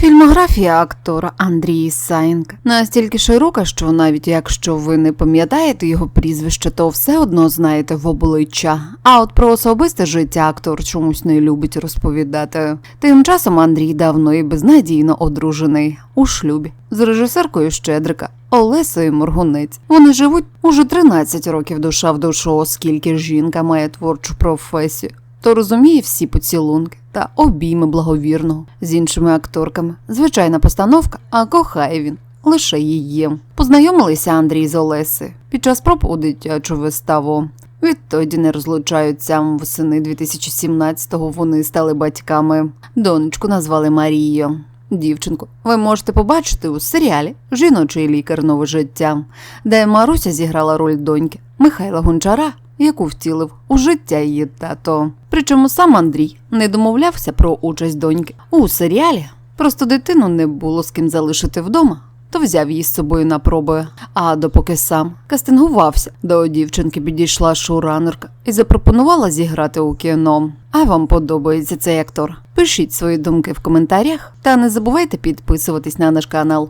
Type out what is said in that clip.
Біографія актора Андрій Саєнка настільки широка, що навіть якщо ви не пам'ятаєте його прізвище, то все одно знаєте в обличчя. А от про особисте життя актор чомусь не любить розповідати. Тим часом Андрій давно і безнадійно одружений у шлюбі з режисеркою Щедрика. Олесою Моргунець. Вони живуть уже 13 років душа в душу, оскільки жінка має творчу професію то розуміє всі поцілунки та обійми благовірного з іншими акторками. Звичайна постановка, а кохає він лише її. Познайомилися Андрій з Олеси під час проб у дитячу виставу. Відтоді не розлучаються. Восени 2017-го вони стали батьками. Донечку назвали Марією. Дівчинку, ви можете побачити у серіалі Жіночий лікар нове життя, де Маруся зіграла роль доньки Михайла Гончара, яку втілив у життя її тато. Причому сам Андрій не домовлявся про участь доньки у серіалі. Просто дитину не було з ким залишити вдома, то взяв її з собою на проби. А допоки сам кастингувався, до дівчинки підійшла шоуранерка і запропонувала зіграти у кіно. А вам подобається цей актор? Пишіть свої думки в коментарях та не забувайте підписуватись на наш канал.